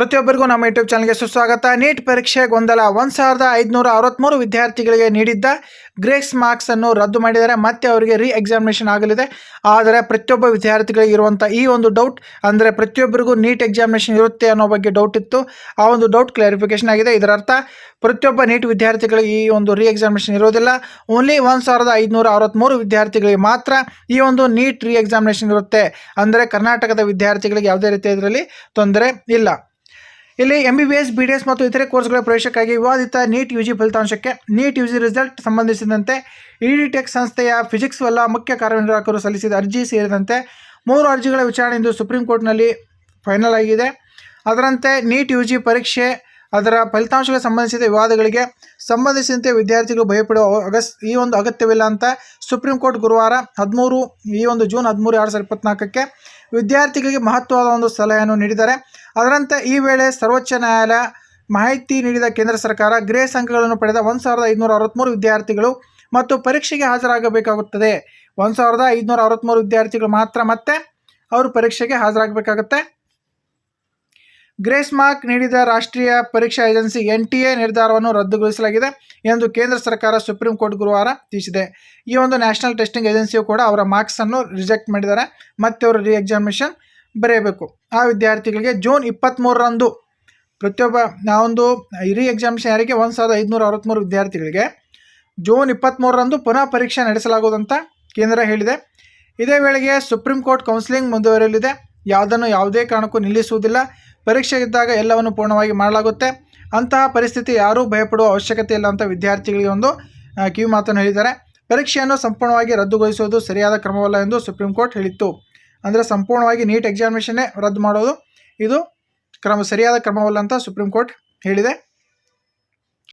ಪ್ರತಿಯೊಬ್ಬರಿಗೂ ನಮ್ಮ ಯೂಟ್ಯೂಬ್ ಚಾನಲ್ಗೆ ಸುಸ್ವಾಗತ. ನೀಟ್ ಪರೀಕ್ಷೆ ಗೊಂದಲ. ಒಂದು ಸಾವಿರದ ಐದುನೂರ ಅರವತ್ತ್ಮೂರು ವಿದ್ಯಾರ್ಥಿಗಳಿಗೆ ನೀಡಿದ್ದ ಗ್ರೇಸ್ ಮಾರ್ಕ್ಸ್ ಅನ್ನು ರದ್ದು ಮಾಡಿದ್ದಾರೆ ಮತ್ತೆ ಅವರಿಗೆ ರೀ ಎಕ್ಸಾಮಿನೇಷನ್ ಆಗಲಿದೆ. ಆದರೆ ಪ್ರತಿಯೊಬ್ಬ ವಿದ್ಯಾರ್ಥಿಗಳಿಗೆ ಇರುವಂಥ ಈ ಒಂದು ಡೌಟ್ ಅಂದರೆ ಪ್ರತಿಯೊಬ್ಬರಿಗೂ ನೀಟ್ ಎಕ್ಸಾಮಿನೇಷನ್ ಇರುತ್ತೆ ಅನ್ನೋ ಬಗ್ಗೆ ಡೌಟ್ ಇತ್ತು. ಆ ಒಂದು ಡೌಟ್ ಕ್ಲಾರಿಫಿಕೇಷನ್ ಆಗಿದೆ. ಇದರ ಅರ್ಥ ಪ್ರತಿಯೊಬ್ಬ ನೀಟ್ ವಿದ್ಯಾರ್ಥಿಗಳಿಗೆ ಈ ಒಂದು ರೀ ಎಕ್ಸಾಮಿನೇಷನ್ ಇರೋದಿಲ್ಲ. ಓನ್ಲಿ ಒಂದು ಸಾವಿರದ ಐದುನೂರ ಅರವತ್ತ್ಮೂರು ವಿದ್ಯಾರ್ಥಿಗಳಿಗೆ ಮಾತ್ರ ಈ ಒಂದು ನೀಟ್ ರೀ ಎಕ್ಸಾಮಿನೇಷನ್ ಇರುತ್ತೆ. ಅಂದರೆ ಕರ್ನಾಟಕದ ವಿದ್ಯಾರ್ಥಿಗಳಿಗೆ ಯಾವುದೇ ರೀತಿಯ ಇದರಲ್ಲಿ ತೊಂದರೆ ಇಲ್ಲ. ಇಲ್ಲಿ M B B S B D S ಮತ್ತು ಇತರೆ ಕೋರ್ಸ್ಗಳ ಪ್ರವೇಶಕ್ಕಾಗಿ ವಿವಾದಿತ ನೀಟ್ ಯು ಜಿ ಫಲಿತಾಂಶಕ್ಕೆ ನೀಟ್ ಯು ಜಿ ರಿಸಲ್ಟ್ ಸಂಬಂಧಿಸಿದಂತೆ ಇಡಿ ಟೆಕ್ ಸಂಸ್ಥೆಯ ಫಿಸಿಕ್ಸ್ ವಲ್ಲ ಮುಖ್ಯ ಕಾರ್ಯನಿರ್ವಾಹಕರು ಸಲ್ಲಿಸಿದ ಅರ್ಜಿ ಸೇರಿದಂತೆ ಮೂರು ಅರ್ಜಿಗಳ ವಿಚಾರಣೆ ಇಂದು ಸುಪ್ರೀಂ ಕೋರ್ಟ್ನಲ್ಲಿ ಫೈನಲ್ ಆಗಿದೆ. ಅದರಂತೆ ನೀಟ್ ಯು ಜಿ ಪರೀಕ್ಷೆ ಅದರ ಫಲಿತಾಂಶಕ್ಕೆ ಸಂಬಂಧಿಸಿದ ವಿವಾದಗಳಿಗೆ ಸಂಬಂಧಿಸಿದಂತೆ ವಿದ್ಯಾರ್ಥಿಗಳು ಭಯಪಡುವ ಅಗಸ್, ಈ ಒಂದು ಅಗತ್ಯವಿಲ್ಲ ಅಂತ ಸುಪ್ರೀಂ ಕೋರ್ಟ್ ಗುರುವಾರ ಹದಿಮೂರು, ಈ ಒಂದು ಜೂನ್ ಹದಿಮೂರು ಎರಡು ಸಾವಿರದ ಇಪ್ಪತ್ನಾಲ್ಕಕ್ಕೆ ವಿದ್ಯಾರ್ಥಿಗಳಿಗೆ ಮಹತ್ವದ ಒಂದು ಸಲಹೆಯನ್ನು ನೀಡಿದ್ದಾರೆ. ಅದರಂತೆ ಈ ವೇಳೆ ಸರ್ವೋಚ್ಚ ನ್ಯಾಯಾಲಯ ಮಾಹಿತಿ ನೀಡಿದ ಕೇಂದ್ರ ಸರ್ಕಾರ ಗ್ರೇಸ್ ಅಂಕಗಳನ್ನು ಪಡೆದ ಒಂದು ಸಾವಿರದ ಐದುನೂರ ಅರವತ್ತ್ಮೂರು ವಿದ್ಯಾರ್ಥಿಗಳು ಮತ್ತು ಪರೀಕ್ಷೆಗೆ ಹಾಜರಾಗಬೇಕಾಗುತ್ತದೆ. ಒಂದು ಸಾವಿರದ ಐದುನೂರ ಅರವತ್ತ್ಮೂರು ವಿದ್ಯಾರ್ಥಿಗಳು ಮಾತ್ರ ಮತ್ತೆ ಅವರು ಪರೀಕ್ಷೆಗೆ ಹಾಜರಾಗಬೇಕಾಗುತ್ತೆ. ಗ್ರೇಸ್ ಮಾರ್ಕ್ ನೀಡಿದ ರಾಷ್ಟ್ರೀಯ ಪರೀಕ್ಷಾ ಏಜೆನ್ಸಿ ಎನ್ ಟಿ ಎ ನಿರ್ಧಾರವನ್ನು ರದ್ದುಗೊಳಿಸಲಾಗಿದೆ ಎಂದು ಕೇಂದ್ರ ಸರ್ಕಾರ ಸುಪ್ರೀಂ ಕೋರ್ಟ್ ಗುರುವಾರ ತಿಳಿಸಿದೆ. ಈ ಒಂದು ನ್ಯಾಷನಲ್ ಟೆಸ್ಟಿಂಗ್ ಏಜೆನ್ಸಿಯು ಕೂಡ ಅವರ ಮಾರ್ಕ್ಸನ್ನು ರಿಜೆಕ್ಟ್ ಮಾಡಿದ್ದಾರೆ. ಮತ್ತೆ ಅವರು ರಿ ಎಕ್ಸಾಮಿನೇಷನ್ ಬರೆಯಬೇಕು. ಆ ವಿದ್ಯಾರ್ಥಿಗಳಿಗೆ ಜೂನ್ ಇಪ್ಪತ್ತ್ಮೂರರಂದು ಪ್ರತಿಯೊಬ್ಬ ನಾವೊಂದು ರಿ ಎಕ್ಸಾಮಿನೇಷನ್ ಯಾರಿಗೆ? ಒಂದು ಸಾವಿರದ ಐದುನೂರ ಅರವತ್ತ್ಮೂರು ವಿದ್ಯಾರ್ಥಿಗಳಿಗೆ ಜೂನ್ ಇಪ್ಪತ್ತ್ಮೂರರಂದು ಪುನಃ ಪರೀಕ್ಷೆ ನಡೆಸಲಾಗುವುದಂತ ಕೇಂದ್ರ ಹೇಳಿದೆ. ಇದೇ ವೇಳೆಗೆ ಸುಪ್ರೀಂ ಕೋರ್ಟ್ ಕೌನ್ಸಿಲಿಂಗ್ ಮುಂದುವರಿಯಲಿದೆ. ಯಾವುದನ್ನು ಯಾವುದೇ ಕಾರಣಕ್ಕೂ ನಿಲ್ಲಿಸುವುದಿಲ್ಲ. ಪರೀಕ್ಷೆ ಇದ್ದಾಗ ಎಲ್ಲವನ್ನು ಪೂರ್ಣವಾಗಿ ಮಾಡಲಾಗುತ್ತೆ. ಅಂತಹ ಪರಿಸ್ಥಿತಿ ಯಾರೂ ಭಯಪಡುವ ಅವಶ್ಯಕತೆ ಇಲ್ಲ ಅಂತ ವಿದ್ಯಾರ್ಥಿಗಳಿಗೆ ಒಂದು ಕಿವಿ ಮಾತನ್ನು ಹೇಳಿದ್ದಾರೆ. ಪರೀಕ್ಷೆಯನ್ನು ಸಂಪೂರ್ಣವಾಗಿ ರದ್ದುಗೊಳಿಸುವುದು ಸರಿಯಾದ ಕ್ರಮವಲ್ಲ ಎಂದು ಸುಪ್ರೀಂ ಕೋರ್ಟ್ ಹೇಳಿತ್ತು. ಅಂದರೆ ಸಂಪೂರ್ಣವಾಗಿ ನೀಟ್ ಎಕ್ಸಾಮಿನೇಷನ್ನೇ ರದ್ದು ಮಾಡೋದು, ಇದು ಕ್ರಮ, ಸರಿಯಾದ ಕ್ರಮವಲ್ಲ ಅಂತ ಸುಪ್ರೀಂ ಕೋರ್ಟ್ ಹೇಳಿದೆ.